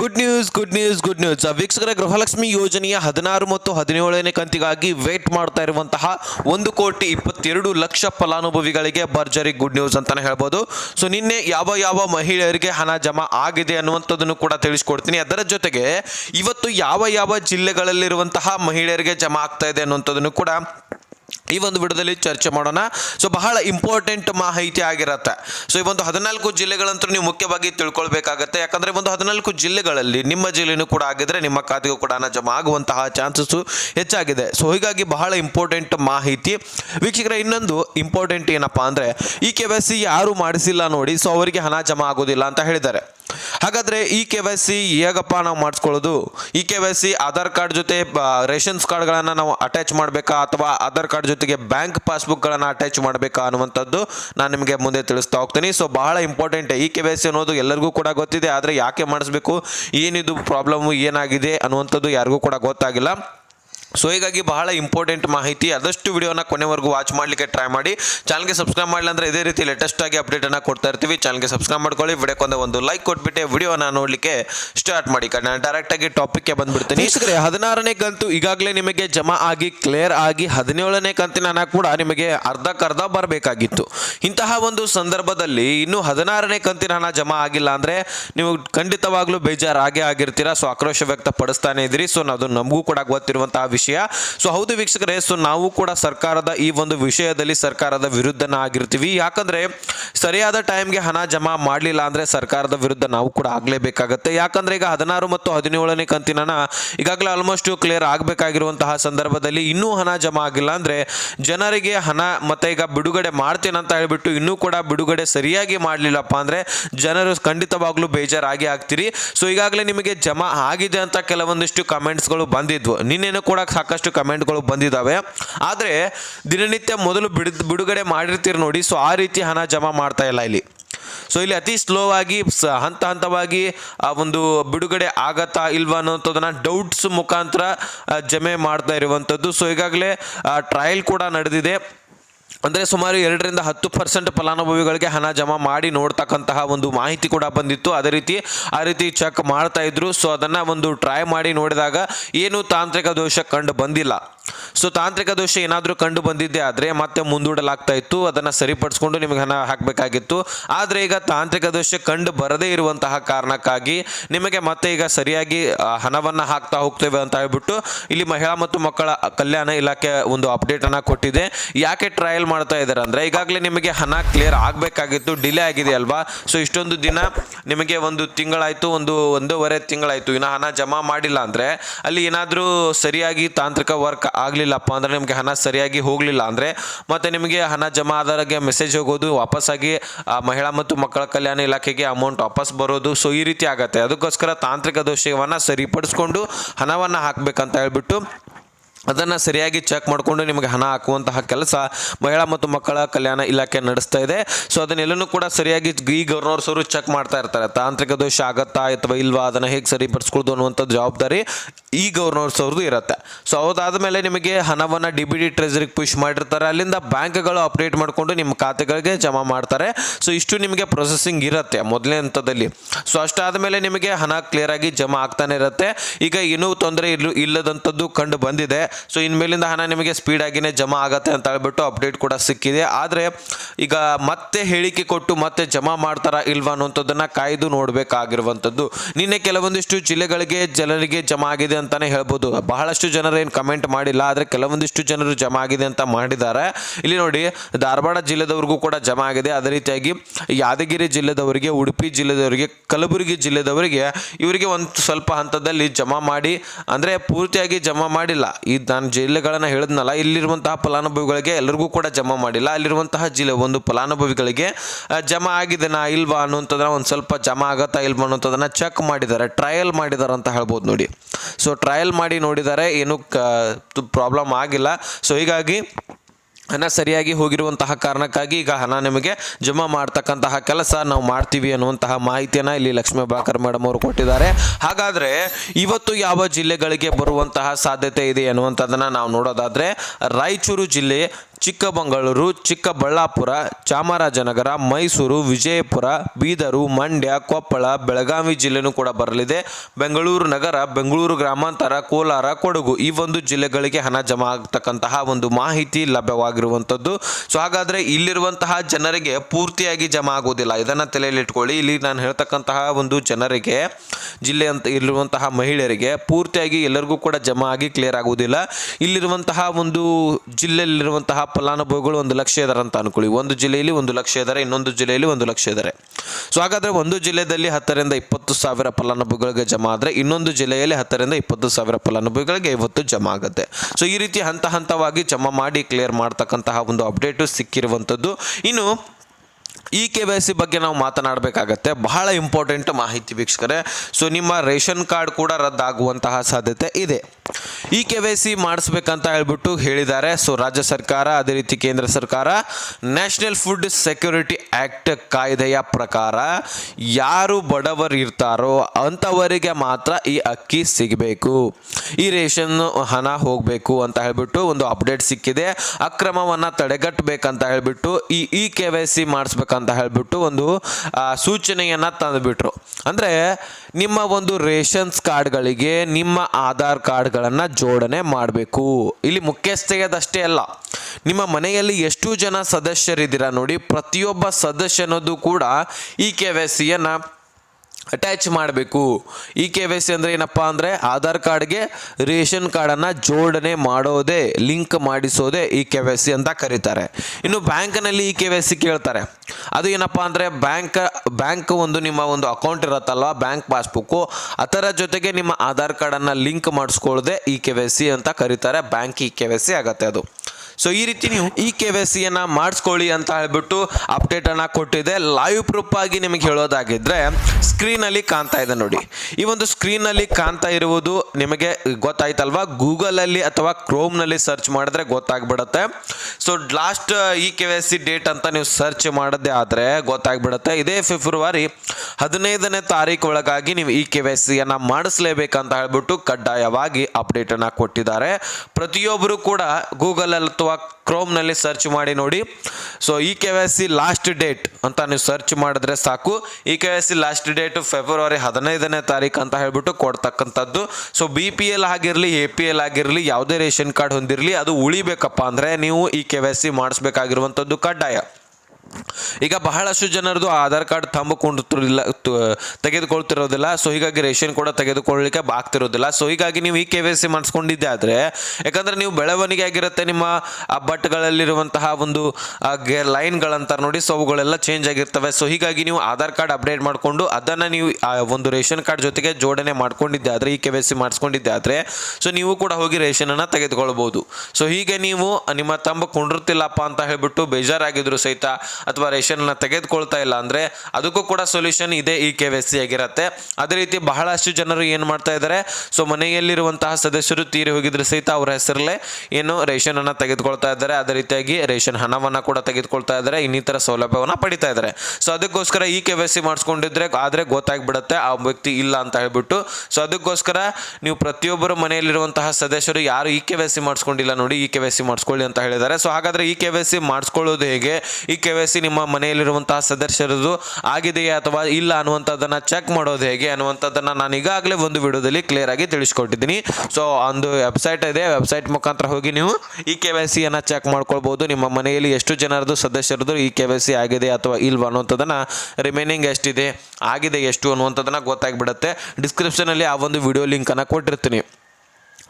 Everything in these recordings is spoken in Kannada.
Good news good news good news ವೀಕ್ಷಕರ, ಗೃಹಲಕ್ಷ್ಮಿ ಯೋಜನೆಯ ಹದಿನಾರು ಮತ್ತು ಹದಿನೇಳನೇ ಕಂತಿಗಾಗಿ ವೇಟ್ ಮಾಡ್ತಾ ಇರುವಂತಹ ಒಂದು ಕೋಟಿ ಇಪ್ಪತ್ತೆರಡು ಲಕ್ಷ ಫಲಾನುಭವಿಗಳಿಗೆ ಭರ್ಜರಿ ಗುಡ್ ನ್ಯೂಸ್ ಅಂತಾನೆ ಹೇಳ್ಬೋದು. ಸೊ ನಿನ್ನೆ ಯಾವ ಯಾವ ಮಹಿಳೆಯರಿಗೆ ಹಣ ಜಮಾ ಆಗಿದೆ ಅನ್ನುವಂಥದ್ದನ್ನು ಕೂಡ ತಿಳಿಸ್ಕೊಡ್ತೀನಿ. ಅದರ ಜೊತೆಗೆ, ಇವತ್ತು ಯಾವ ಯಾವ ಜಿಲ್ಲೆಗಳಲ್ಲಿರುವಂತಹ ಮಹಿಳೆಯರಿಗೆ ಜಮಾ ಆಗ್ತಾ ಇದೆ ಅನ್ನುವಂಥದ್ದನ್ನು ಕೂಡ ಈ ಒಂದು ವಿಡಿಯೋದಲ್ಲಿ ಚರ್ಚೆ ಮಾಡೋಣ. ಸೊ ಬಹಳ ಇಂಪಾರ್ಟೆಂಟ್ ಮಾಹಿತಿ ಆಗಿರತ್ತೆ. ಸೊ ಈ ಒಂದು ಹದಿನಾಲ್ಕು ಜಿಲ್ಲೆಗಳಂತೂ ನೀವು ಮುಖ್ಯವಾಗಿ ತಿಳ್ಕೊಳ್ಬೇಕಾಗತ್ತೆ. ಯಾಕಂದ್ರೆ ಒಂದು ಹದಿನಾಲ್ಕು ಜಿಲ್ಲೆಗಳಲ್ಲಿ ನಿಮ್ಮ ಜಿಲ್ಲೆನೂ ಕೂಡ ಆಗಿದ್ರೆ ನಿಮ್ಮ ಖಾತೆಗೂ ಕೂಡ ಹಣ ಜಮಾ ಆಗುವಂತಹ ಚಾನ್ಸಸ್ ಹೆಚ್ಚಾಗಿದೆ. ಸೊ ಹೀಗಾಗಿ ಬಹಳ ಇಂಪಾರ್ಟೆಂಟ್ ಮಾಹಿತಿ. ವೀಕ್ಷಕರ, ಇನ್ನೊಂದು ಇಂಪಾರ್ಟೆಂಟ್ ಏನಪ್ಪಾ ಅಂದ್ರೆ, ಈ ಕೆ ಯಾರು ಮಾಡಿಸಿಲ್ಲ ನೋಡಿ ಸೊ ಅವರಿಗೆ ಹಣ ಜಮಾ ಆಗೋದಿಲ್ಲ ಅಂತ ಹೇಳಿದ್ದಾರೆ. ಹಾಗಾದ್ರೆ ಈ ಕೆ ವೈ ಸಿ ಹೇಗಪ್ಪ ನಾವು ಮಾಡಿಸ್ಕೊಳ್ಳೋದು? E K Y C Aadhaar card ಜೊತೆ ರೇಷನ್ಸ್ ಕಾರ್ಡ್ಗಳನ್ನು ನಾವು ಅಟ್ಯಾಚ್ ಮಾಡಬೇಕಾ? ಅಥವಾ ಆಧಾರ್ ಕಾರ್ಡ್ ಜೊತೆಗೆ ಬ್ಯಾಂಕ್ ಪಾಸ್ಬುಕ್ಗಳನ್ನು ಅಟ್ಯಾಚ್ ಮಾಡಬೇಕಾ? ಅನ್ನುವಂಥದ್ದು ನಾನು ನಿಮಗೆ ಮುಂದೆ ತಿಳಿಸ್ತಾ ಹೋಗ್ತೀನಿ. ಸೊ ಬಹಳ ಇಂಪಾರ್ಟೆಂಟ್ ಈ ಕೆ ವೈ ಸಿ ಅನ್ನೋದು ಎಲ್ಲರಿಗೂ ಕೂಡ ಗೊತ್ತಿದೆ. ಆದರೆ ಯಾಕೆ ಮಾಡಿಸ್ಬೇಕು? ಏನಿದು ಪ್ರಾಬ್ಲಮ್ಮು ಏನಾಗಿದೆ? ಅನ್ನುವಂಥದ್ದು ಯಾರಿಗೂ ಕೂಡ ಗೊತ್ತಾಗಿಲ್ಲ. ಸೊ ಹೀಗಾಗಿ ಬಹಳ ಇಂಪಾರ್ಟೆಂಟ್ ಮಾಹಿತಿ. ಆದಷ್ಟು ವಿಡಿಯೋನ ಕೊನೆವರೆಗೂ ವಾಚ್ ಮಾಡಲಿಕ್ಕೆ ಟ್ರೈ ಮಾಡಿ. ಚಾನಲ್ಗೆ ಸಬ್ಸ್ಕ್ರೈಬ್ ಮಾಡಲಿ ಅಂದರೆ ಇದೇ ರೀತಿ ಲೇಟೆಸ್ಟ್ ಆಗಿ ಅಪ್ಡೇಟನ್ನು ಕೊಡ್ತಾ ಇರ್ತೀವಿ. ಚಾನಲ್ಗೆ ಸಬ್ಸ್ಕ್ರೈಬ್ ಮಾಡ್ಕೊಳ್ಳಿ. ವಿಡಿಯೋಕ್ಕೊಂದು ಒಂದು ಲೈಕ್ ಕೊಟ್ಬಿಟ್ಟು ವಿಡಿಯೋನ ನೋಡಲಿಕ್ಕೆ ಸ್ಟಾರ್ಟ್ ಮಾಡಿ. ನಾನು ಡೈರೆಕ್ಟಾಗಿ ಟಾಪಿಕ್ಗೆ ಬಂದ್ಬಿಡ್ತೀನಿ. ವೀಕ್ಷಕರೇ, ಹದಿನಾರನೇ ಕಂತು ಈಗಾಗಲೇ ನಿಮಗೆ ಜಮಾ ಆಗಿ ಕ್ಲಿಯರ್ ಆಗಿ ಹದಿನೇಳನೇ ಕಂತಿನ ಕೂಡ ನಿಮಗೆ ಅರ್ಧಕ್ಕರ್ಧ ಬರಬೇಕಾಗಿತ್ತು. ಇಂತಹ ಒಂದು ಸಂದರ್ಭದಲ್ಲಿ ಇನ್ನು ಹದಿನಾರನೇ ಕಂತಿನ ಹಣ ಜಮಾ ಆಗಿಲ್ಲ ಅಂದರೆ ನೀವು ಖಂಡಿತವಾಗ್ಲೂ ಬೇಜಾರಾಗೇ ಆಗಿರ್ತೀರಾ? ಸೊ ಆಕ್ರೋಶ ವ್ಯಕ್ತಪಡಿಸ್ತಾನೆ ಇದ್ರಿ ಸೊ ಅದು ನಮಗೂ ಕೂಡ ಗೊತ್ತಿರುವಂತಹ ವಿಷಯ ಸೊ ಹೌದು ವೀಕ್ಷಕರೇ ಸೊ ನಾವು ಕೂಡ ಸರ್ಕಾರದ ಈ ಒಂದು ವಿಷಯದಲ್ಲಿ ಸರ್ಕಾರದ ವಿರುದ್ಧನ ಆಗಿರ್ತೀವಿ ಯಾಕಂದ್ರೆ ಸರಿಯಾದ ಟೈಮ್ಗೆ ಹಣ ಜಮಾ ಮಾಡಲಿಲ್ಲ ಅಂದ್ರೆ ಸರ್ಕಾರದ ವಿರುದ್ಧ ನಾವು ಕೂಡ ಆಗಲೇಬೇಕಾಗತ್ತೆ. ಯಾಕಂದ್ರೆ ಈಗ ಹದಿನಾರು ಮತ್ತು ಹದಿನೇಳನೇ ಕಂತಿನ ಈಗಾಗಲೇ ಆಲ್ಮೋಸ್ಟ್ ಕ್ಲಿಯರ್ ಆಗಬೇಕಾಗಿರುವಂತಹ ಸಂದರ್ಭದಲ್ಲಿ ಇನ್ನೂ ಹಣ ಜಮಾ ಆಗಿಲ್ಲ ಅಂದ್ರೆ ಜನರಿಗೆ ಹಣ ಮತ್ತೆ ಈಗ ಬಿಡುಗಡೆ ಮಾಡ್ತೇನೆ ಅಂತ ಹೇಳ್ಬಿಟ್ಟು ಇನ್ನೂ ಕೂಡ ಬಿಡುಗಡೆ ಸರಿಯಾಗಿ ಮಾಡಲಿಲ್ಲಪ್ಪ ಅಂದ್ರೆ ಜನರು ಖಂಡಿತವಾಗ್ಲೂ ಬೇಜಾರಾಗಿ ಆಗ್ತೀರಿ. ಸೊ ಈಗಾಗಲೇ ನಿಮಗೆ ಜಮಾ ಆಗಿದೆ ಅಂತ ಕೆಲವೊಂದಿಷ್ಟು ಕಮೆಂಟ್ಸ್ಗಳು ಬಂದಿದ್ವು. ನಿನ್ನೆನೂ ಕೂಡ ಸಾಕಷ್ಟು ಕಮೆಂಟ್ಗಳು ಬಂದಿದ್ದಾವೆ ಆದರೆ ದಿನನಿತ್ಯ ಮೊದಲು ಬಿಡ್, ಬಿಡುಗಡೆ ಮಾಡಿರ್ತೀರಿ ನೋಡಿ, ಸೊ ಆ ರೀತಿ ಹಣ ಜಮಾ ಮಾಡ್ತಾ ಇಲ್ಲ ಇಲ್ಲಿ. ಸೊ ಇಲ್ಲಿ ಅತಿ ಸ್ಲೋ ಆಗಿ ಹಂತ ಹಂತವಾಗಿ, ಆ, ಒಂದು ಬಿಡುಗಡೆ ಆಗತ್ತಾ ಇಲ್ವಾ ಅನ್ನೋಂಥದ್ದನ್ನ ಡೌಟ್ಸ್ ಮುಖಾಂತರ ಜಮೆ ಮಾಡ್ತಾ ಇರುವಂಥದ್ದು. ಸೊ ಈಗಾಗಲೇ ಟ್ರಯಲ್ ಕೂಡ ನಡೆದಿದೆ. ಅಂದರೆ ಸುಮಾರು ಎರಡರಿಂದ ಹತ್ತು ಪರ್ಸೆಂಟ್ ಫಲಾನುಭವಿಗಳಿಗೆ ಹಣ ಜಮಾ ಮಾಡಿ ನೋಡ್ತಕ್ಕಂತಹ ಒಂದು ಮಾಹಿತಿ ಕೂಡ ಬಂದಿತ್ತು. ಅದೇ ರೀತಿ, ಆ ರೀತಿ ಚೆಕ್ ಮಾಡ್ತಾ ಇದ್ರು. ಸೊ ಅದನ್ನು ಒಂದು ಟ್ರೈ ಮಾಡಿ ನೋಡಿದಾಗ ಏನು ತಾಂತ್ರಿಕ ದೋಷ ಕಂಡು ಬಂದಿಲ್ಲ. ಸೊ ತಾಂತ್ರಿಕ ದೋಷ ಏನಾದರೂ ಕಂಡು ಬಂದಿದ್ದೆ ಆದರೆ ಮತ್ತೆ ಮುಂದೂಡಲಾಗ್ತಾ ಇತ್ತು, ಅದನ್ನು ಸರಿಪಡಿಸ್ಕೊಂಡು ನಿಮಗೆ ಹಣ ಹಾಕಬೇಕಾಗಿತ್ತು. ಆದರೆ ಈಗ ತಾಂತ್ರಿಕ ದೋಷ ಕಂಡು ಬರದೇ ಇರುವಂತಹ ಕಾರಣಕ್ಕಾಗಿ ನಿಮಗೆ ಮತ್ತೆ ಈಗ ಸರಿಯಾಗಿ ಹಣವನ್ನು ಹಾಕ್ತಾ ಹೋಗ್ತೇವೆ ಅಂತ ಹೇಳ್ಬಿಟ್ಟು ಇಲ್ಲಿ ಮಹಿಳಾ ಮತ್ತು ಮಕ್ಕಳ ಕಲ್ಯಾಣ ಇಲಾಖೆ ಒಂದು ಅಪ್ಡೇಟನ್ನು ಕೊಟ್ಟಿದೆ. ಯಾಕೆ ಟ್ರಯಲ್ ಮಾಡ್ತಾ ಇದ್ದಾರೆ ಅಂದರೆ, ಈಗಾಗಲೇ ನಿಮಗೆ ಹಣ ಕ್ಲಿಯರ್ ಆಗಬೇಕಾಗಿತ್ತು ಡಿಲೇ ಆಗಿದೆ ಅಲ್ವಾ? ಸೊ ಇಷ್ಟೊಂದು ದಿನ ನಿಮಗೆ ಒಂದು ತಿಂಗಳಾಯಿತು, ಒಂದು ಒಂದೂವರೆ ತಿಂಗಳಾಯಿತು, ಇನ್ನು ಹಣ ಜಮಾ ಮಾಡಿಲ್ಲ ಅಂದರೆ ಅಲ್ಲಿ ಏನಾದರೂ ಸರಿಯಾಗಿ ತಾಂತ್ರಿಕ ವರ್ಕ್ ಆಗಲಿಲ್ಲಪ್ಪ ಅಂದರೆ ನಿಮಗೆ ಹಣ ಸರಿಯಾಗಿ ಹೋಗಲಿಲ್ಲ ಅಂದರೆ ಮತ್ತು ನಿಮಗೆ ಹಣ ಜಮಾ ಆದಾಗೆ ಮೆಸೇಜ್ ಹೋಗೋದು, ವಾಪಸ್ಸಾಗಿ ಮಹಿಳಾ ಮತ್ತು ಮಕ್ಕಳ ಕಲ್ಯಾಣ ಇಲಾಖೆಗೆ ಅಮೌಂಟ್ ವಾಪಸ್ ಬರೋದು. ಸೊ ಈ ರೀತಿ ಆಗುತ್ತೆ. ಅದಕ್ಕೋಸ್ಕರ ತಾಂತ್ರಿಕ ದೋಷವನ್ನು ಸರಿಪಡಿಸ್ಕೊಂಡು ಹಣವನ್ನು ಹಾಕಬೇಕಂತ ಹೇಳ್ಬಿಟ್ಟು ಅದನ್ನು ಸರಿಯಾಗಿ ಚೆಕ್ ಮಾಡಿಕೊಂಡು ನಿಮಗೆ ಹಣ ಹಾಕುವಂತಹ ಕೆಲಸ ಮಹಿಳಾ ಮತ್ತು ಮಕ್ಕಳ ಕಲ್ಯಾಣ ಇಲಾಖೆ ನಡೆಸ್ತಾ ಇದೆ. ಸೊ ಅದನ್ನೆಲ್ಲನೂ ಕೂಡ ಸರಿಯಾಗಿ ಈ ಗವರ್ನರ್ಸ್ ಅವರು ಚೆಕ್ ಮಾಡ್ತಾ ಇರ್ತಾರೆ. ತಾಂತ್ರಿಕ ದೋಷ ಆಗತ್ತಾ ಅಥವಾ ಇಲ್ವಾ, ಅದನ್ನು ಹೇಗೆ ಸರಿಪಡಿಸ್ಕೊಳ್ದು ಅನ್ನುವಂಥ ಜವಾಬ್ದಾರಿ ಈ ಗವರ್ನರ್ಸ್ ಅವ್ರದ್ದು ಇರುತ್ತೆ. ಸೊ ಅದಾದ ಮೇಲೆ ನಿಮಗೆ ಹಣವನ್ನು ಡಿ ಬಿ ಡಿ ಟ್ರೆಜರಿಗೆ ಪುಷ್ ಮಾಡಿರ್ತಾರೆ. ಅಲ್ಲಿಂದ ಬ್ಯಾಂಕ್ಗಳು ಅಪ್ಡೇಟ್ ಮಾಡಿಕೊಂಡು ನಿಮ್ಮ ಖಾತೆಗಳಿಗೆ ಜಮಾ ಮಾಡ್ತಾರೆ. ಸೊ ಇಷ್ಟು ನಿಮಗೆ ಪ್ರೊಸೆಸಿಂಗ್ ಇರುತ್ತೆ ಮೊದಲನೇ ಹಂತದಲ್ಲಿ. ಸೊ ಅಷ್ಟಾದ ಮೇಲೆ ನಿಮಗೆ ಹಣ ಕ್ಲಿಯರ್ ಆಗಿ ಜಮಾ ಆಗ್ತಾನೆ ಇರುತ್ತೆ. ಈಗ ಏನೂ ತೊಂದರೆ ಇಲ್ಲ ಇಲ್ಲದಂಥದ್ದು ಕಂಡು ಬಂದಿದೆ. ಸೊ ಇನ್ಮೇಲಿಂದ ಹಣ ನಿಮಗೆ ಸ್ಪೀಡ್ ಆಗಿನೇ ಜಮಾ ಆಗತ್ತೆ ಅಂತ ಹೇಳ್ಬಿಟ್ಟು ಅಪ್ಡೇಟ್ ಕೂಡ ಸಿಕ್ಕಿದೆ. ಆದರೆ, ಈಗ ಮತ್ತೆ ಹೇಳಿಕೆ ಕೊಟ್ಟು ಮತ್ತೆ ಜಮಾ ಮಾಡ್ತಾರಾ ಇಲ್ವಾ ಅನ್ನುವಂಥದ್ದನ್ನ ಕಾಯ್ದು ನೋಡಬೇಕಾಗಿರುವಂಥದ್ದು. ನಿನ್ನೆ ಕೆಲವೊಂದಿಷ್ಟು ಜಿಲ್ಲೆಗಳಿಗೆ ಜನರಿಗೆ ಜಮಾ ಆಗಿದೆ ಅಂತಾನೆ ಹೇಳ್ಬೋದು. ಬಹಳಷ್ಟು ಜನರು ಏನು ಕಮೆಂಟ್ ಮಾಡಿಲ್ಲ, ಆದರೆ ಕೆಲವೊಂದಿಷ್ಟು ಜನರು ಜಮಾ ಆಗಿದೆ ಅಂತ ಮಾಡಿದ್ದಾರೆ. ಇಲ್ಲಿ ನೋಡಿ, ಧಾರವಾಡ ಜಿಲ್ಲೆದವ್ರಿಗೂ ಕೂಡ ಜಮಾ ಆಗಿದೆ. ಅದೇ ರೀತಿಯಾಗಿ ಯಾದಗಿರಿ ಜಿಲ್ಲೆದವರಿಗೆ, ಉಡುಪಿ ಜಿಲ್ಲೆದವರಿಗೆ, ಕಲಬುರಗಿ ಜಿಲ್ಲೆದವರಿಗೆ ಇವರಿಗೆ ಒಂದು ಸ್ವಲ್ಪ ಹಂತದಲ್ಲಿ ಜಮಾ ಮಾಡಿ, ಅಂದರೆ ಪೂರ್ತಿಯಾಗಿ ಜಮಾ ಮಾಡಿಲ್ಲ. ಈ ನಾನು ಜಿಲ್ಲೆಗಳನ್ನು ಹೇಳಿದ್ನಲ್ಲ, ಇಲ್ಲಿರುವಂತಹ ಫಲಾನುಭವಿಗಳಿಗೆ ಎಲ್ಲರಿಗೂ ಕೂಡ ಜಮಾ ಮಾಡಿಲ್ಲ. ಅಲ್ಲಿರುವಂತಹ ಜಿಲ್ಲೆ ಒಂದು ಫಲಾನುಭವಿಗಳಿಗೆ ಜಮಾ ಆಗಿದೆನಾ ಇಲ್ವಾ ಅನ್ನುವಂಥದ್ದನ್ನ ಒಂದು ಸ್ವಲ್ಪ ಜಮಾ ಆಗತ್ತಾ ಇಲ್ವಾ ಅನ್ನೋಂಥದ್ದನ್ನು ಚೆಕ್ ಮಾಡಿದ್ದಾರೆ ಟ್ರಯಲ್ ಮಾಡಿದ್ದಾರೆ ಅಂತ ಹೇಳ್ಬೋದು ನೋಡಿ. ಸೊ ಟ್ರಯಲ್ ಮಾಡಿ ನೋಡಿದ್ದಾರೆ ಏನು ಪ್ರಾಬ್ಲಮ್ ಆಗಿಲ್ಲ. ಸೊ ಹೀಗಾಗಿ ಹಣ ಸರಿಯಾಗಿ ಹೋಗಿರುವಂತಹ ಕಾರಣಕ್ಕಾಗಿ ಈಗ ಹಣ ನಿಮಗೆ ಜಮಾ ಮಾಡ್ತಕ್ಕಂತಹ ಕೆಲಸ ನಾವು ಮಾಡ್ತೀವಿ ಅನ್ನುವಂತಹ ಮಾಹಿತಿಯನ್ನು ಇಲ್ಲಿ ಲಕ್ಷ್ಮೀ ಬಾಕರ್ ಮೇಡಮ್ ಅವರು ಕೊಟ್ಟಿದ್ದಾರೆ. ಹಾಗಾದ್ರೆ ಇವತ್ತು ಯಾವ ಜಿಲ್ಲೆಗಳಿಗೆ ಬರುವಂತಹ ಸಾಧ್ಯತೆ ಇದೆ ಅನ್ನುವಂಥದ್ದನ್ನು ನಾವು ನೋಡೋದಾದರೆ ರಾಯಚೂರು ಜಿಲ್ಲೆ ಚಿಕ್ಕಮಗಳೂರು, ಚಿಕ್ಕಬಳ್ಳಾಪುರ, ಚಾಮರಾಜನಗರ, ಮೈಸೂರು, ವಿಜಯಪುರ, ಬೀದರು, ಮಂಡ್ಯ, ಕೊಪ್ಪಳ, ಬೆಳಗಾವಿ ಜಿಲ್ಲೆನೂ ಕೂಡ ಬರಲಿದೆ. ಬೆಂಗಳೂರು ನಗರ, ಬೆಂಗಳೂರು ಗ್ರಾಮಾಂತರ, ಕೋಲಾರ, ಕೊಡಗು ಈ ಒಂದು ಜಿಲ್ಲೆಗಳಿಗೆ ಹಣ ಜಮಾ ಆಗ್ತಕ್ಕಂತಹ ಒಂದು ಮಾಹಿತಿ ಲಭ್ಯವಾಗಿರುವಂಥದ್ದು. ಸೊ ಹಾಗಾದರೆ ಇಲ್ಲಿರುವಂತಹ ಜನರಿಗೆ ಪೂರ್ತಿಯಾಗಿ ಜಮಾ ಆಗೋದಿಲ್ಲ ಇದನ್ನು ತಲೆಯಲ್ಲಿ ಇಟ್ಕೊಳ್ಳಿ. ಇಲ್ಲಿ ನಾನು ಹೇಳ್ತಕ್ಕಂತಹ ಒಂದು ಜನರಿಗೆ, ಜಿಲ್ಲೆ ಅಂತ ಇಲ್ಲಿರುವಂತಹ ಮಹಿಳೆಯರಿಗೆ ಪೂರ್ತಿಯಾಗಿ ಎಲ್ಲರಿಗೂ ಕೂಡ ಜಮಾ ಆಗಿ ಕ್ಲಿಯರ್ ಆಗುವುದಿಲ್ಲ. ಇಲ್ಲಿರುವಂತಹ ಒಂದು ಜಿಲ್ಲೆಯಲ್ಲಿರುವಂತಹ ಫಲಾನುಭವಿಗಳು ಒಂದು ಲಕ್ಷ ಇದ್ದಾರೆ ಅಂತ ಅನ್ಕೊಳ್ಳಿ. ಒಂದು ಜಿಲ್ಲೆಯಲ್ಲಿ ಒಂದು ಲಕ್ಷ ಇದ್ದಾರೆ ಇನ್ನೊಂದು ಜಿಲ್ಲೆಯಲ್ಲಿ ಒಂದು ಲಕ್ಷ ಇದ್ದಾರೆ ಸೊ ಹಾಗಾದರೆ ಒಂದು ಜಿಲ್ಲೆಯಲ್ಲಿ ಹತ್ತರಿಂದ ಇಪ್ಪತ್ತು ಸಾವಿರ ಫಲಾನುಭವಿಗಳಿಗೆ ಜಮಾ ಆದರೆ ಇನ್ನೊಂದು ಜಿಲ್ಲೆಯಲ್ಲಿ ಹತ್ತರಿಂದ ಇಪ್ಪತ್ತು ಸಾವಿರ ಫಲಾನುಭವಿಗಳಿಗೆ ಇವತ್ತು ಜಮಾ ಆಗುತ್ತೆ. ಸೊ ಈ ರೀತಿ ಹಂತ ಹಂತವಾಗಿ ಜಮಾ ಮಾಡಿ ಕ್ಲಿಯರ್ ಮಾಡ್ತಕ್ಕಂತಹ ಒಂದು ಅಪ್ಡೇಟು ಸಿಕ್ಕಿರುವಂಥದ್ದು. ಇನ್ನು ಇ ಕೆ ವೈ ಸಿ ಬಗ್ಗೆ ನಾವು ಮಾತನಾಡಬೇಕಾಗತ್ತೆ. ಬಹಳ ಇಂಪಾರ್ಟೆಂಟ್ ಮಾಹಿತಿ ವೀಕ್ಷಕರೇ. ಸೊ, ನಿಮ್ಮ ರೇಷನ್ ಕಾರ್ಡ್ ಕೂಡ ರದ್ದಾಗುವಂತಹ ಸಾಧ್ಯತೆ ಇದೆ. ಇ ಕೆ ವೈ ಸಿ ಮಾಡಿಸ್ಬೇಕಂತ ಹೇಳ್ಬಿಟ್ಟು ಹೇಳಿದ್ದಾರೆ. ಸೊ, ರಾಜ್ಯ ಸರ್ಕಾರ, ಅದೇ ರೀತಿ ಕೇಂದ್ರ ಸರ್ಕಾರ, ನ್ಯಾಷನಲ್ ಫುಡ್ ಸೆಕ್ಯೂರಿಟಿ ಆ್ಯಕ್ಟ್ ಕಾಯ್ದೆಯ ಪ್ರಕಾರ ಯಾರು ಬಡವರು ಇರ್ತಾರೋ ಅಂಥವರಿಗೆ ಮಾತ್ರ ಈ ಅಕ್ಕಿ ಸಿಗಬೇಕು. ಈ ರೇಷನ್ ಹಣ ಹೋಗಬೇಕು ಅಂತ ಹೇಳ್ಬಿಟ್ಟು ಒಂದು ಅಪ್ಡೇಟ್ ಸಿಕ್ಕಿದೆ. ಅಕ್ರಮವನ್ನು ತಡೆಗಟ್ಟಬೇಕಂತ ಹೇಳ್ಬಿಟ್ಟು ಈ ಇ ಕೆ ವೈ ಸಿ ಮಾಡಿಸ್ಬೇಕಂತ ಹೇಳ್ಬಿಟ್ಟು ಒಂದು ಸೂಚನೆಯನ್ನು ತಂದುಬಿಟ್ರು. ಅಂದರೆ ನಿಮ್ಮ ಒಂದು ರೇಷನ್ಸ್ ಕಾರ್ಡ್ಗಳಿಗೆ ನಿಮ್ಮ ಆಧಾರ್ ಕಾರ್ಡ್ಗಳನ್ನು ಜೋಡಣೆ ಮಾಡಬೇಕು. ಇಲ್ಲಿ ಮುಖ್ಯಸ್ಥೆಯದಷ್ಟೇ ಅಲ್ಲ, ನಿಮ್ಮ ಮನೆಯಲ್ಲಿ ಎಷ್ಟು ಜನ ಸದಸ್ಯರಿದ್ದೀರಾ ನೋಡಿ, ಪ್ರತಿಯೊಬ್ಬ ಸದಸ್ಯನದು ಕೂಡ ಈ ಕೆ ವೈ ಸಿಯನ್ನು ಅಟ್ಯಾಚ್ ಮಾಡಬೇಕು. ಇ ಕೆ ವೈ ಸಿ ಅಂದರೆ ಏನಪ್ಪ ಅಂದರೆ ಆಧಾರ್ ಕಾರ್ಡ್ಗೆ ರೇಷನ್ ಕಾರ್ಡನ್ನು ಜೋಡಣೆ ಮಾಡೋದೇ, ಲಿಂಕ್ ಮಾಡಿಸೋದೇ ಇ ಕೆ ವೈ ಸಿ ಅಂತ ಕರೀತಾರೆ. ಇನ್ನು ಬ್ಯಾಂಕ್ನಲ್ಲಿ ಇ ಕೆ ವೈ ಸಿ ಕೇಳ್ತಾರೆ. ಅದು ಏನಪ್ಪ ಅಂದರೆ ಬ್ಯಾಂಕ್ ಬ್ಯಾಂಕ್ ಒಂದು ನಿಮ್ಮ ಒಂದು ಅಕೌಂಟ್ ಇರುತ್ತಲ್ವ ಬ್ಯಾಂಕ್ ಪಾಸ್ಬುಕ್ಕು, ಅದರ ಜೊತೆಗೆ ನಿಮ್ಮ ಆಧಾರ್ ಕಾರ್ಡನ್ನು ಲಿಂಕ್ ಮಾಡಿಸ್ಕೊಳ್ಳೋದೇ ಇ ಕೆ ವೈ ಸಿ ಅಂತ ಕರೀತಾರೆ. Bank E K Y C ಆಗುತ್ತೆ ಅದು. ಸೊ ಈ ರೀತಿ ನೀವು ಈ ಕೆ ವೈ ಸಿಯನ್ನು ಮಾಡಿಸ್ಕೊಳ್ಳಿ ಅಂತ ಹೇಳ್ಬಿಟ್ಟು ಅಪ್ಡೇಟನ್ನು ಕೊಟ್ಟಿದೆ. ಲೈವ್ ಪ್ರೂಫ್ ಆಗಿ ನಿಮಗೆ ಹೇಳೋದಾಗಿದ್ದರೆ ಸ್ಕ್ರೀನಲ್ಲಿ ಕಾಣ್ತಾ ಇದೆ ನೋಡಿ. ಈ ಒಂದು ಸ್ಕ್ರೀನಲ್ಲಿ ಕಾಣ್ತಾ ಇರುವುದು ನಿಮಗೆ ಗೊತ್ತಾಯ್ತಲ್ವಾ? ಗೂಗಲಲ್ಲಿ ಅಥವಾ ಕ್ರೋಮ್ನಲ್ಲಿ ಸರ್ಚ್ ಮಾಡಿದ್ರೆ ಗೊತ್ತಾಗ್ಬಿಡುತ್ತೆ. So last E K Y C date ಅಂತ ನೀವು ಸರ್ಚ್ ಮಾಡದೇ ಆದರೆ ಗೊತ್ತಾಗ್ಬಿಡುತ್ತೆ. ಇದೇ ಫೆಬ್ರವರಿ ಹದಿನೈದನೇ ತಾರೀಕು ಒಳಗಾಗಿ ನೀವು ಈ ಕೆ ವೈ ಸಿಯನ್ನು ಮಾಡಿಸ್ಲೇಬೇಕಂತ ಹೇಳ್ಬಿಟ್ಟು ಕಡ್ಡಾಯವಾಗಿ ಅಪ್ಡೇಟನ್ನು ಕೊಟ್ಟಿದ್ದಾರೆ. ಪ್ರತಿಯೊಬ್ಬರು ಕೂಡ ಗೂಗಲಲ್ಲಿ ಅಥವಾ ಕ್ರೋಮ್ನಲ್ಲಿ ಸರ್ಚ್ ಮಾಡಿ ನೋಡಿ. So E K Y C last date ಅಂತ ನೀವು ಸರ್ಚ್ ಮಾಡಿದ್ರೆ ಸಾಕು. E K Y C last date February ಹದಿನೈದನೇ ತಾರೀಕು ಅಂತ ಹೇಳ್ಬಿಟ್ಟು ಕೊಡ್ತಕ್ಕಂಥದ್ದು. ಸೊ ಬಿ ಪಿ ಎಲ್ ಆಗಿರಲಿ ಎ ಪಿ ಎಲ್ ಆಗಿರಲಿ, ಯಾವುದೇ ರೇಷನ್ ಕಾರ್ಡ್ ಹೊಂದಿರಲಿ, ಅದು ಉಳಿಬೇಕಪ್ಪ ಅಂದರೆ ನೀವು ಇ ಕೆ ವೈ ಸಿ ಮಾಡಿಸ್ಬೇಕಾಗಿರುವಂಥದ್ದು ಕಡ್ಡಾಯ. ಈಗ ಬಹಳಷ್ಟು ಜನರದು ಆಧಾರ್ ಕಾರ್ಡ್ ತಂಬಕೊಂಡಿರಲಿಲ್ಲ ತೆಗೆದುಕೊಳ್ತಿರೋದಿಲ್ಲ. ಸೊ ಹೀಗಾಗಿ ರೇಷನ್ ಕೂಡ ತೆಗೆದುಕೊಳ್ಳಲಿಕ್ಕೆ ಆಗ್ತಿರೋದಿಲ್ಲ. ಸೊ ಹೀಗಾಗಿ ನೀವು ಈ ಕೆ ವೈ ಸಿ ಮಾಡಿಸ್ಕೊಂಡಿದ್ದೆ ಆದರೆ, ಯಾಕಂದರೆ ನೀವು ಬೆಳವಣಿಗೆ ಆಗಿರುತ್ತೆ ನಿಮ್ಮ, ಆ ಬಟ್ಗಳಲ್ಲಿರುವಂತಹ ಒಂದು ಲೈನ್ಗಳಂತ ನೋಡಿ ಸೊ ಅವುಗಳೆಲ್ಲ ಚೇಂಜ್ ಆಗಿರ್ತವೆ. ಸೊ ಹೀಗಾಗಿ ನೀವು ಆಧಾರ್ ಕಾರ್ಡ್ ಅಪ್ಡೇಟ್ ಮಾಡಿಕೊಂಡು ಅದನ್ನು ನೀವು, ಆ, ಒಂದು ರೇಷನ್ ಕಾರ್ಡ್ ಜೊತೆಗೆ ಜೋಡಣೆ ಮಾಡ್ಕೊಂಡಿದ್ದೆ ಆದರೆ, ಈ ಕೆ ವೈ ಸಿ ಮಾಡಿಸ್ಕೊಂಡಿದ್ದೆ ಆದರೆ ಸೊ ನೀವು ಕೂಡ ಹೋಗಿ ರೇಷನನ್ನು ತೆಗೆದುಕೊಳ್ಬೋದು. ಸೊ ಹೀಗೆ ನೀವು ನಿಮ್ಮ ತಂಬ ಕೊಂಡಿರ್ತಿಲ್ಲಪ್ಪ ಅಂತ ಹೇಳಿಬಿಟ್ಟು ಬೇಜಾರಾಗಿದ್ರು ಸಹಿತ ಅಥವಾ ರೇಷನ್ನ ತೆಗೆದುಕೊಳ್ತಾ ಇಲ್ಲ ಅಂದರೆ ಅದಕ್ಕೂ ಕೂಡ ಸೊಲ್ಯೂಷನ್ ಇದೆ ಈ ಕೆ ವೈ ಸಿ ಆಗಿರುತ್ತೆ. ಅದೇ ರೀತಿ ಬಹಳಷ್ಟು ಜನರು ಏನು ಮಾಡ್ತಾ ಇದ್ದಾರೆ ಸೊ ಮನೆಯಲ್ಲಿರುವಂತಹ ಸದಸ್ಯರು ತೀರಿ ಹೋಗಿದ್ರೆ ಸಹಿತ ಅವರ ಹೆಸರಲ್ಲೇ ಏನು ರೇಷನನ್ನು ತೆಗೆದುಕೊಳ್ತಾ ಇದ್ದಾರೆ ಅದೇ ರೀತಿಯಾಗಿ ರೇಷನ್ ಹಣವನ್ನು ಕೂಡ ತೆಗೆದುಕೊಳ್ತಾ ಇದ್ದಾರೆ ಇನ್ನಿತರ ಸೌಲಭ್ಯವನ್ನು ಪಡಿತಾ ಇದ್ದಾರೆ ಸೊ ಅದಕ್ಕೋಸ್ಕರ ಈ ಕೆ ವೈ ಸಿ ಮಾಡಿಸ್ಕೊಂಡಿದ್ರೆ ಆದರೆ ಗೊತ್ತಾಗ್ಬಿಡುತ್ತೆ. ಆ ವ್ಯಕ್ತಿ ಇಲ್ಲ ಅಂತ ಹೇಳ್ಬಿಟ್ಟು. ಸೊ ಅದಕ್ಕೋಸ್ಕರ ನೀವು ಪ್ರತಿಯೊಬ್ಬರು ಮನೆಯಲ್ಲಿರುವಂತಹ ಸದಸ್ಯರು ಯಾರು ಈ ಕೆ ವೈ ಸಿ ಮಾಡಿಸ್ಕೊಂಡಿಲ್ಲ ನೋಡಿ, ಈ ಕೆ ವೈ ಸಿ ಮಾಡಿಸ್ಕೊಳ್ಳಿ ಅಂತ ಹೇಳಿದ್ದಾರೆ. ಸೊ ಹಾಗಾದರೆ ಈ ಕೆ ವೈ ಸಿ ಮಾಡಿಸ್ಕೊಳ್ಳೋದು ಹೇಗೆ? ಈ ಕೆ ವೈ ಸಿ ನಿಮ್ಮ ಮನೆಯಲ್ಲಿರುವಂತಹ ಸದಸ್ಯರದು ಆಗಿದೆಯಾ ಅಥವಾ ಇಲ್ಲ ಅನ್ನುವಂಥದ್ದನ್ನು ಚೆಕ್ ಮಾಡೋದು ಹೇಗೆ ಅನ್ನುವಂಥದ್ದನ್ನು ನಾನು ಈಗಾಗಲೇ ಒಂದು ವಿಡಿಯೋದಲ್ಲಿ ಕ್ಲಿಯರ್ ಆಗಿ ತಿಳಿಸ್ಕೊಟ್ಟಿದ್ದೀನಿ. ಸೊ ಒಂದು ವೆಬ್ಸೈಟ್ ಇದೆ. ವೆಬ್ಸೈಟ್ ಮುಖಾಂತರ ಹೋಗಿ ನೀವು ಈ ಕೆ ವೈ ಸಿಯನ್ನು ಚೆಕ್ ಮಾಡ್ಕೊಳ್ಬೋದು. ನಿಮ್ಮ ಮನೆಯಲ್ಲಿ ಎಷ್ಟು ಜನರದು, ಸದಸ್ಯರದು ಈ ಕೆ ವೈ ಸಿ ಆಗಿದೆ ಅಥವಾ ಇಲ್ವಾ ಅನ್ನುವಂಥದ್ದನ್ನು ರಿಮೈನಿಂಗ್ ಎಷ್ಟಿದೆ ಆಗಿದೆ ಎಷ್ಟು ಅನ್ನುವಂಥದ್ದನ್ನು ಗೊತ್ತಾಗ್ಬಿಡುತ್ತೆ. ಡಿಸ್ಕ್ರಿಪ್ಷನಲ್ಲಿ ಆ ಒಂದು ವಿಡಿಯೋ ಲಿಂಕನ್ನು ಕೊಟ್ಟಿರ್ತೀನಿ.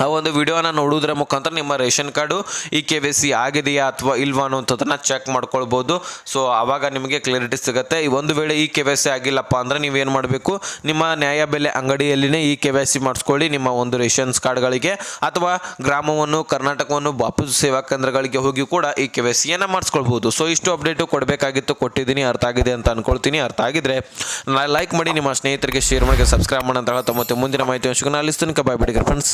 ಆ ಒಂದು ವಿಡಿಯೋನ ನೋಡೋದ್ರ ಮುಖಾಂತರ ನಿಮ್ಮ ration card E K V C ಆಗಿದೆಯಾ ಅಥವಾ ಇಲ್ವಾ ಅನ್ನೋಂಥದ್ದನ್ನ ಚೆಕ್ ಮಾಡ್ಕೊಳ್ಬೋದು. ಸೊ ಆವಾಗ ನಿಮಗೆ ಕ್ಲಾರಿಟಿ ಸಿಗುತ್ತೆ. ಈ ಒಂದು ವೇಳೆ ಈ ಕೆ ವಿ ಸಿ ಆಗಿಲ್ಲಪ್ಪ ಅಂದರೆ ನೀವೇನು ಮಾಡಬೇಕು? ನಿಮ್ಮ ನ್ಯಾಯಬೆಲೆ ಅಂಗಡಿಯಲ್ಲಿನೇ ಈ ಕೆ ವಿ ಸಿ ಮಾಡಿಸ್ಕೊಳ್ಳಿ. ನಿಮ್ಮ ಒಂದು ರೇಷನ್ಸ್ ಕಾರ್ಡ್ಗಳಿಗೆ ಅಥವಾ ಗ್ರಾಮವನ್ನು, ಕರ್ನಾಟಕವನ್ನು ಬಾಪು ಸೇವಾ ಕೇಂದ್ರಗಳಿಗೆ ಹೋಗಿ ಕೂಡ ಈ ಕೆ ವಿ ಸಿಯನ್ನು ಮಾಡಿಸ್ಕೊಳ್ಬೋದು. ಸೊ ಇಷ್ಟು ಅಪ್ಡೇಟು ಕೊಡಬೇಕಾಗಿತ್ತು. ಕೊಟ್ಟಿದ್ದೀನಿ. ಅರ್ಥ ಆಗಿದೆ ಅಂತ ಅಂದ್ಕೊಳ್ತೀನಿ ಅರ್ಥ ಆಗಿದ್ರೆ ಲೈಕ್ ಮಾಡಿ. ನಿಮ್ಮ ಸ್ನೇಹಿತರಿಗೆ ಶೇರ್ ಮಾಡಿ. ಸಬ್ಸ್ಕ್ರೈಬ್ ಮಾಡಿ ಅಂತ ಹೇಳ್ತಾ ಮತ್ತೆ ಮುಂದಿನ ಮಾಹಿತಿ ಸಿಗೋಣ ಅಲ್ಲಿಸ್ತೀನಿ ಕಬಾಯ್ ಬಾಯ್ ಬಿಡಿ ಫ್ರೆಂಡ್ಸ್